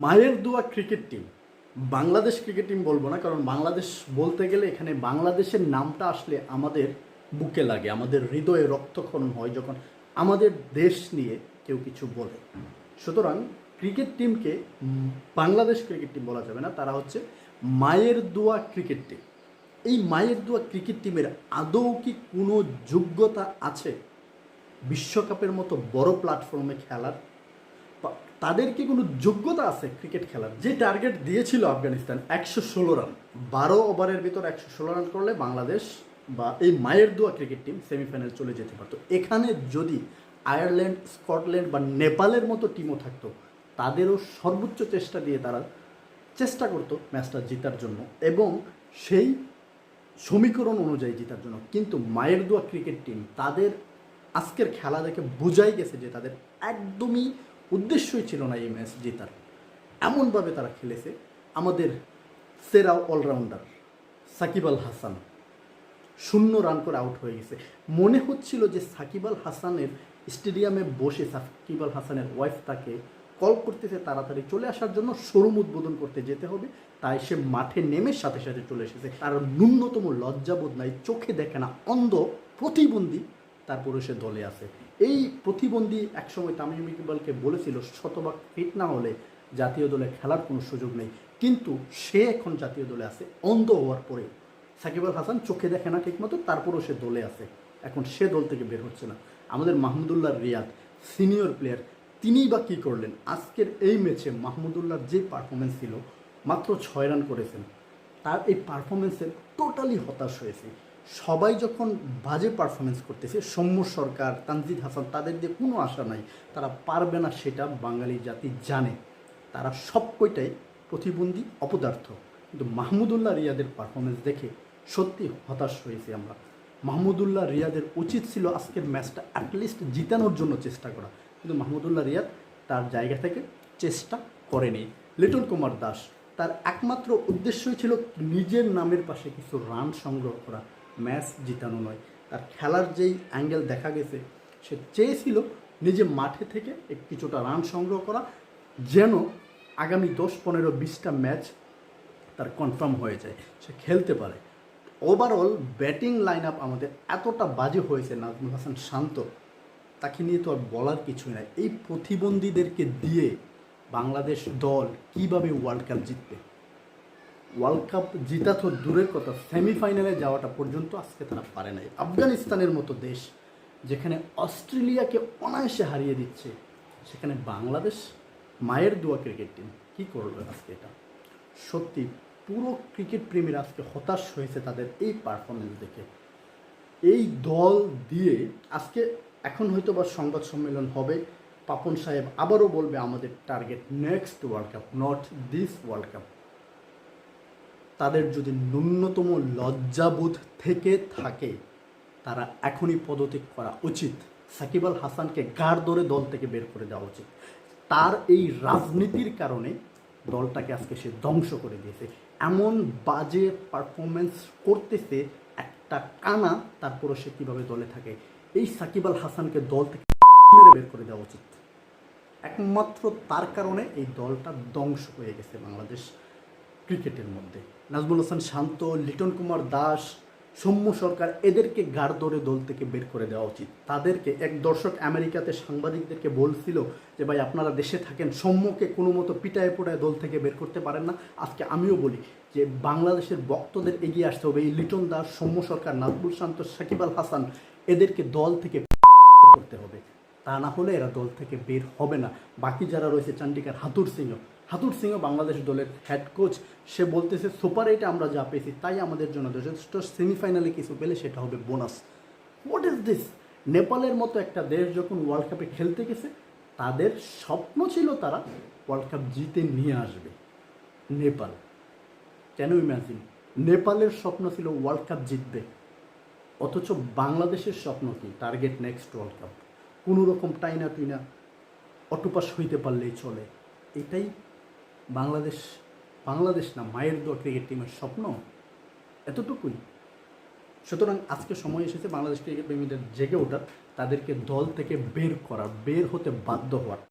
মায়ের দোয়া cricket team Bangladesh cricket team বলব না, কারণ বাংলাদেশ বলতে গেলে এখানে বাংলাদেশের নামটা আসলে আমাদের বুকে লাগে, আমাদের হৃদয়ে রক্তক্ষরণ হয় যখন আমাদের দেশ নিয়ে কেউ কিছু বলে। সুতরাং ক্রিকেট টিমকে বাংলাদেশ ক্রিকেট টিম বলা যাবে না, তারা হচ্ছে মায়ের দোয়া ক্রিকেট টিম এই মায়ের দোয়া ক্রিকেট টিমের আদৌ কি কোনো যোগ্যতা আছে? বিশ্বকাপের মতো বড় প্ল্যাটফর্মে খেলার তাদের কি কোনো যোগ্যতা আছে ক্রিকেট খেলার? যে টার্গেট দিয়েছিল আফগানিস্তান, একশো ষোলো রান। বারো ওভারের ভিতর একশো ষোলো রান করলে বাংলাদেশ বা এই মায়ের দোয়া ক্রিকেট টিম সেমিফাইনাল চলে যেতে পারতো। এখানে যদি আয়ারল্যান্ড, স্কটল্যান্ড বা নেপালের মতো টিমও থাকতো, তাদেরও সর্বোচ্চ চেষ্টা দিয়ে তারা চেষ্টা করতো ম্যাচটা জেতার জন্য এবং সেই সমীকরণ অনুযায়ী জেতার জন্য। কিন্তু মায়ের দোয়া ক্রিকেট টিম তাদের আজকের খেলা দেখে বোঝাই গেছে যে তাদের একদমই উদ্দেশ্যই ছিল না এই ম্যাচ জেতার। এমনভাবে তারা খেলেছে আমাদের সেরা অলরাউন্ডার সাকিব আল হাসান। শূন্য রান করে আউট হয়ে গেছে। মনে হচ্ছিল যে সাকিব আল হাসানের স্টেডিয়ামে বসে সাকিব আল হাসানের ওয়াইফ তাকে কল করতেছে তাড়াতাড়ি চলে আসার জন্য শোরুম উদ্বোধন করতে যেতে হবে। তাই সে মাঠে নেমে সাথে সাথে চলে এসেছে। তার ন্যূনতম লজ্জাবোধ নাই, চোখে দেখে না, অন্ধ প্রতিবন্ধী তারপরে সে দলে আছে। এই প্রতিবন্ধী একসময় তামিম ইকবালকে বলেছিল, শতভাগ ফিট না হলে জাতীয় দলে খেলার কোনো সুযোগ নেই। কিন্তু সে এখন জাতীয় দলে আছে, অন্ধ হওয়ার পরে সাকিব আল হাসান চোখে দেখে না ঠিকমতো তারপরেও সে দলে আছে। এখন সে দল থেকে বের হচ্ছে না। আমাদের মাহমুদুল্লাহ রিয়াদ, সিনিয়র প্লেয়ার, তিনিই বা কী করলেন? আজকের এই ম্যাচে মাহমুদুল্লাহর যে পারফরমেন্স ছিল, মাত্র ছয় রান করেছেন, তার এই পারফরমেন্সে টোটালি হতাশ হয়েছে। সবাই যখন বাজে পারফরমেন্স করতেছে, সৌম্য সরকার, তানজিদ হাসান, তাদের দিয়ে কোনো আশা নাই। তারা পারবে না সেটা বাঙালি জাতি জানে। তারা সব কয়টাই প্রতিবন্ধী, অপদার্থ। কিন্তু মাহমুদুল্লাহ রিয়াদের পারফরমেন্স দেখে সত্যি হতাশ হয়েছি আমরা। মাহমুদুল্লাহ রিয়াদের উচিত ছিল আজকের ম্যাচটা অ্যাটলিস্ট জিতানোর জন্য চেষ্টা করা। কিন্তু মাহমুদুল্লাহ রিয়াদ তার জায়গা থেকে চেষ্টা করেনি। লিটন কুমার দাস, তার একমাত্র উদ্দেশ্যই ছিল নিজের নামের পাশে কিছু রান সংগ্রহ করা। ম্যাচ জিতানো নয়। তার খেলার যেই অ্যাঙ্গেল দেখা গেছে, সে চেয়েছিল নিজে মাঠে থেকে কিছুটা রান সংগ্রহ করা, যেন আগামী দশ, পনেরো, বিশটা ম্যাচ তার কনফার্ম হয়ে যায়, সে খেলতে পারে। ওভারঅল ব্যাটিং লাইন আপ আমাদের এতটা বাজে হয়েছে, নাজমুল হাসান শান্ত, তাকে নিয়ে তো আর বলার কিছুই নাই। এই প্রতিবন্ধীদেরকে দিয়ে বাংলাদেশ দল কীভাবে ওয়ার্ল্ড কাপ জিতবে? ওয়ার্ল্ড কাপ জিতা তো দূরের কথা সেমিফাইনালে যাওয়াটা পর্যন্ত আজকে তারা পারে নাই। আফগানিস্তানের মতো দেশ যেখানে অস্ট্রেলিয়াকে অনায়াসে হারিয়ে দিচ্ছে, সেখানে বাংলাদেশ মায়ের দোয়া ক্রিকেট টিম কী করবে আজকে এটা? সত্যি, পুরো ক্রিকেট প্রেমীরা আজকে হতাশ হয়েছে তাদের এই পারফরমেন্স দেখে। এই দল দিয়ে আজকে এখন হয়তো বা সংবাদ সম্মেলন হবে, পাপন সাহেব আবারও বলবে আমাদের target next world cup not this world cup তাদের যদি ন্যূনতম লজ্জাবোধ থেকে থাকে, তারা এখনই পদত্যাগ করা উচিত। সাকিব আল হাসানকে গাড় ধরে দল থেকে বের করে দেওয়া উচিত। তার এই রাজনীতির কারণে দলটাকে আজকে সে ধ্বংস করে দিয়েছে। এমন বাজে পারফরমেন্স করতেছে একটা কানা তারপরে সে কীভাবে দলে থাকে। এই সাকিব আল হাসানকে দল থেকে মেরে বের করে দেওয়া উচিত। একমাত্র তার কারণে এই দলটা ধ্বংস হয়ে গেছে বাংলাদেশ। ক্রিকেটের মধ্যে। নাজমুল হাসান শান্ত, লিটন কুমার দাস, সৌম্য সরকার, এদেরকে গাড় ধরে দল থেকে বের করে দেওয়া উচিত। তাদেরকে এক দর্শক আমেরিকাতে সাংবাদিকদেরকে বলছিল যে, ভাই, আপনারা দেশে থাকেন, সৌম্যকে কোনো মতো পিটায় পোটায় দল থেকে বের করতে পারেন না। আজকে আমিও বলি যে, বাংলাদেশের বক্তদের এগিয়ে আসতে হবে। এই লিটন দাস, সৌম্য সরকার, নাজমুল শান্ত, সাকিব আল হাসান, এদেরকে দল থেকে করতে হবে। তা না হলে এরা দল থেকে বের হবে না। বাকি যারা রয়েছে, চান্ডিকার হাতুর সিংহ হাতুর সিংহ বাংলাদেশ দলের হেড কোচ সে বলতেছে সুপার এইটে আমরা যা পেয়েছি, তাই আমাদের জন্য যথেষ্ট। সেমিফাইনালে কিছু পেলে সেটা হবে বোনাস হোয়াট ইজ দিস নেপালের মতো একটা দেশ যখন ওয়ার্ল্ড কাপে খেলতে গেছে, তাদের স্বপ্ন ছিল তারা ওয়ার্ল্ড কাপ জিতে নিয়ে আসবে। নেপাল। কেন ইম্যাজিন নেপালের স্বপ্ন ছিল ওয়ার্ল্ড কাপ জিতবে অথচ বাংলাদেশের স্বপ্ন কি? টার্গেট নেক্সট ওয়ার্ল্ড কাপ কোনো রকম টাইনা টুইনা অটোপাস হইতে পারলেই চলে। এটাই বাংলাদেশ বাংলাদেশ না, মায়ের দোয়া ক্রিকেট টিমের স্বপ্ন এতটুকুই। সুতরাং আজকে সময় এসেছে বাংলাদেশ ক্রিকেট প্রেমীদের জেগে ওঠার, তাদেরকে দল থেকে বের করার বের হতে বাধ্য হওয়ার।